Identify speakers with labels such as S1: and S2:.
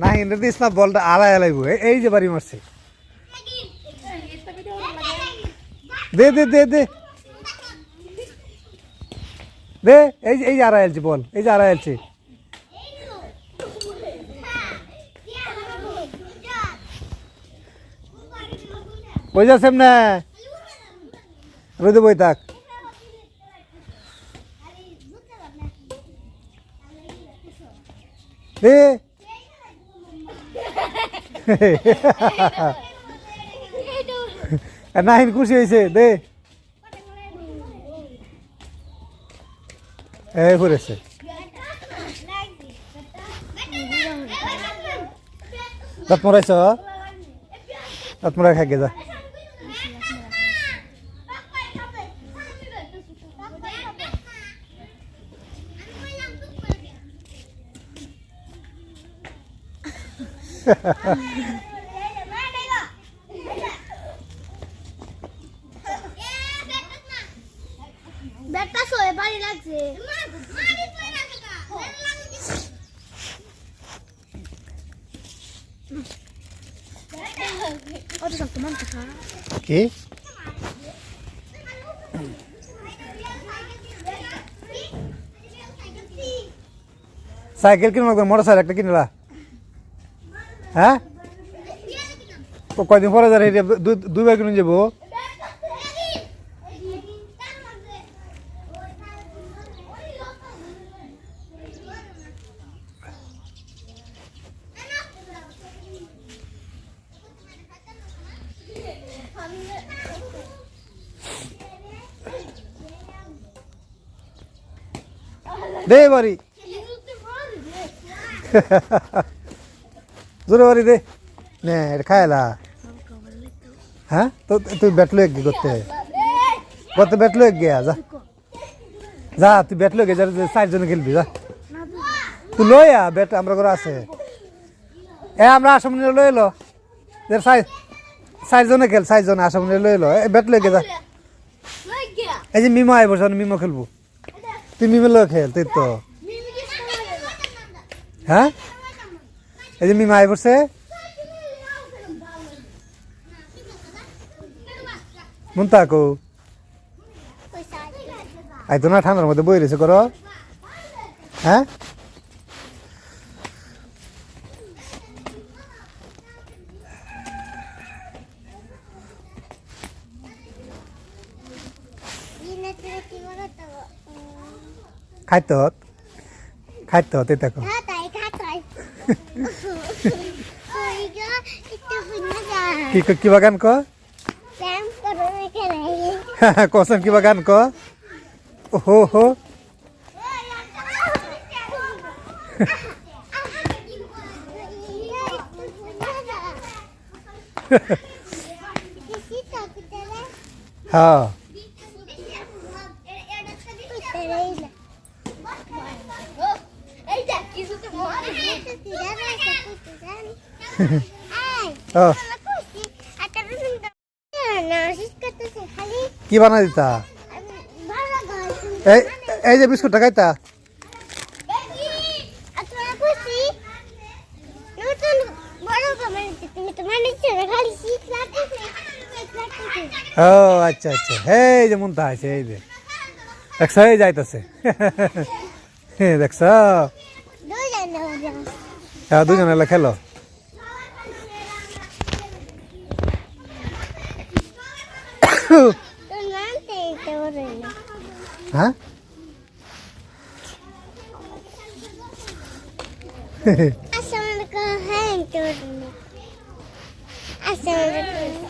S1: না হিন্দে দিস না বলটা আড়াই আলাইব এই যে বাড়ি মারছে। দে দে দে দে। দে, এই যে এই যে আড়াই আলছে, বল, এই যে আড়াই আলছে। কই যাচ্ছেন না? রোদে বই থাক দে নাহিন খুশি হয়েছে দে। এই পড়েছে দাঁত মরাইছ দাঁত মরাই খাই যা। কি? সাইকেল কিনবো মোটর সাইকেল একটা কিনলা। হ্যাঁ? কয়দিন পরে যারা দুইবার কিনে যাব? দে বাড়ি। জোরে বাড়ি দে। নে, এটা খায়লা হ্যাঁ? তো তুই ব্যাটলো এক করতে। করতে ব্যাটলো এক গিয়া যা। যা, তুই ব্যাটলো গে যা চারজনে খেলবি, যা। তুই লই আ ব্যাট আমরা ঘরে আছে। এ, আমরা আসামনে লই এলো সাই চারজনে খেল, চারজনে আসামনে লই এলো এ, ব্যাট লই গে যা। এই যে মিমো আইব মিমো খেলব। তুই মিমো লই খেল, তুই তো। হ্যাঁ? এই যে মিমা আই পড়ছে। মন তাকো আই তো না, ঠান্ডার মধ্যে বই রয়েছে, করো। হ্যাঁ? খাইত খাইত তুই তাকো কি ক- কিবা গান ক কসম কিবা গান ক হো হো হ্যাঁ কি বানা দিতা? এই এই যে বিস্কুটটা খাইতা? ও আচ্ছা আচ্ছা। এই যে মনটা আছে এই যে। দেখছ, এই যাইতেছে দেখছ? হ্যাঁ দুজনে এলা খেলো হ্যাঁ
S2: Assalamualaikum. Hai, turun. Assalamualaikum.